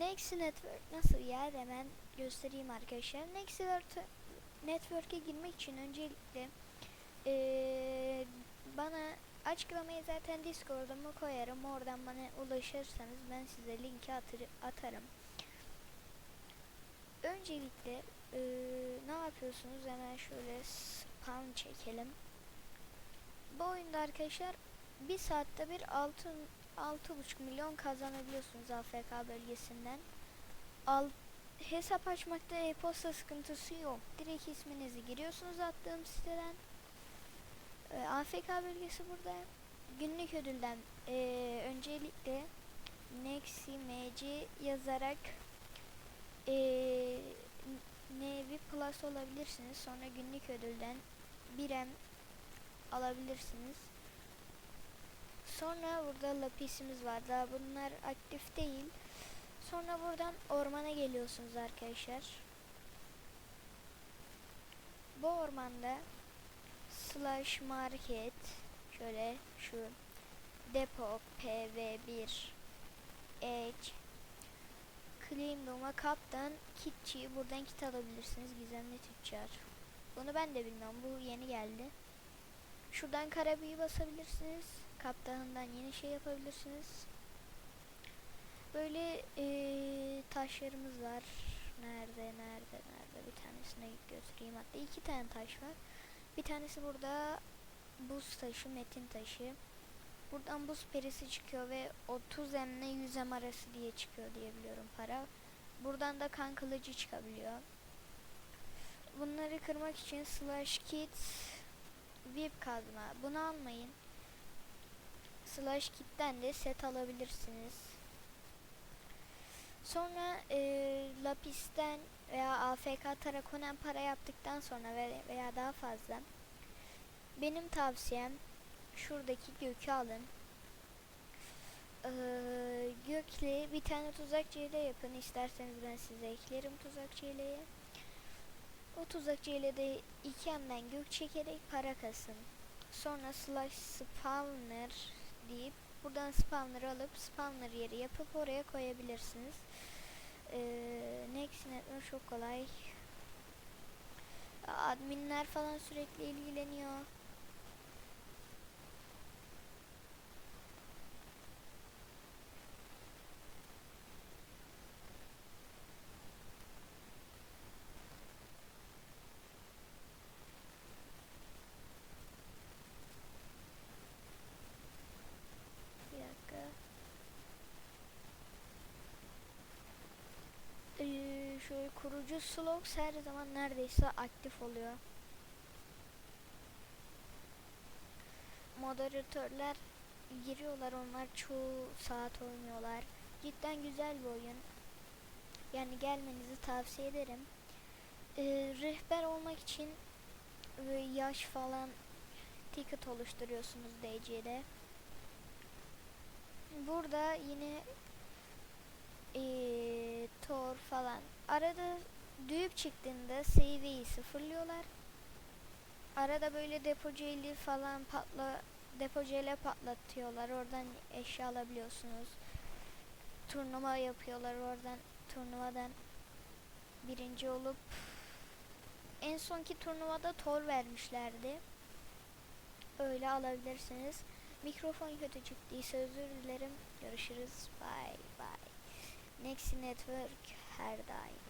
Nexi Network nasıl yer hemen göstereyim arkadaşlar. Nexi Network- Network'e girmek için öncelikle eee, bana açıklamayı zaten Discord'umu koyarım. Oradan bana ulaşırsanız ben size linki atır, atarım. Öncelikle eee, ne yapıyorsunuz? Hemen şöyle spawn çekelim. Bu oyunda arkadaşlar bir saatte bir altın 6,5 milyon kazanabiliyorsunuz AFK bölgesinden. Al, hesap açmakta e-posta sıkıntısı yok. Direkt isminizi giriyorsunuz attığım siteden. Ee, AFK bölgesi burada. Günlük ödülden ee, öncelikle Nexi MC yazarak ee, Nevi Plus olabilirsiniz. Sonra günlük ödülden 1M alabilirsiniz. Sonra burada lapisimiz var. Daha bunlar aktif değil. Sonra buradan ormana geliyorsunuz arkadaşlar. Bu ormanda slash market şöyle şu depo pv1 edge claim doma kaptan kitçi buradan kit alabilirsiniz gizemli tüccar. Bunu ben de bilmiyorum. Bu yeni geldi. Şuradan karabiyi basabilirsiniz. Kaptanından yeni şey yapabilirsiniz. Böyle eee, taşlarımız var. Nerede, nerede, nerede? Bir tanesine götüreyim. Hatta iki tane taş var. Bir tanesi burada buz taşı, metin taşı. Buradan buz perisi çıkıyor ve 30 M ile 100 M arası diye çıkıyor diye biliyorum para. Buradan da kan kılıcı çıkabiliyor. Bunları kırmak için slash kit VIP kazma. Bunu almayın. Slash kit'ten de set alabilirsiniz. Sonra e, lapisten veya AFK Tarakonen para yaptıktan sonra ve- veya daha fazla benim tavsiyem şuradaki gökü alın. Ee, gökle bir tane tuzak ile yapın. İsterseniz ben size eklerim tuzak ileyi. O tuzak ile de yandan gök çekerek para kasın. Sonra slash spawner deyip buradan spawner alıp spawner yeri yapıp oraya koyabilirsiniz. Ee, Next Network çok kolay. Adminler falan sürekli ilgileniyor. Bir dakika. Ee, şöyle kurucu slogs her zaman neredeyse aktif oluyor. Moderatörler giriyorlar onlar çoğu saat oynuyorlar. Cidden güzel bir oyun. Yani gelmenizi tavsiye ederim. Ee, rehber olmak için ve yaş falan ticket oluşturuyorsunuz DC'de. Burada yine eee Thor falan arada düğüp çıktığında seviyeyi sıfırlıyorlar. Arada böyle depoceli falan patla depocele patlatıyorlar. Oradan eşya alabiliyorsunuz. Turnuva yapıyorlar oradan turnuvadan birinci olup en sonki turnuvada Thor vermişlerdi. Öyle alabilirsiniz. Mikrofon kötü çıktıysa özür dilerim. Görüşürüz. Bye bye. Nexi Network her daim.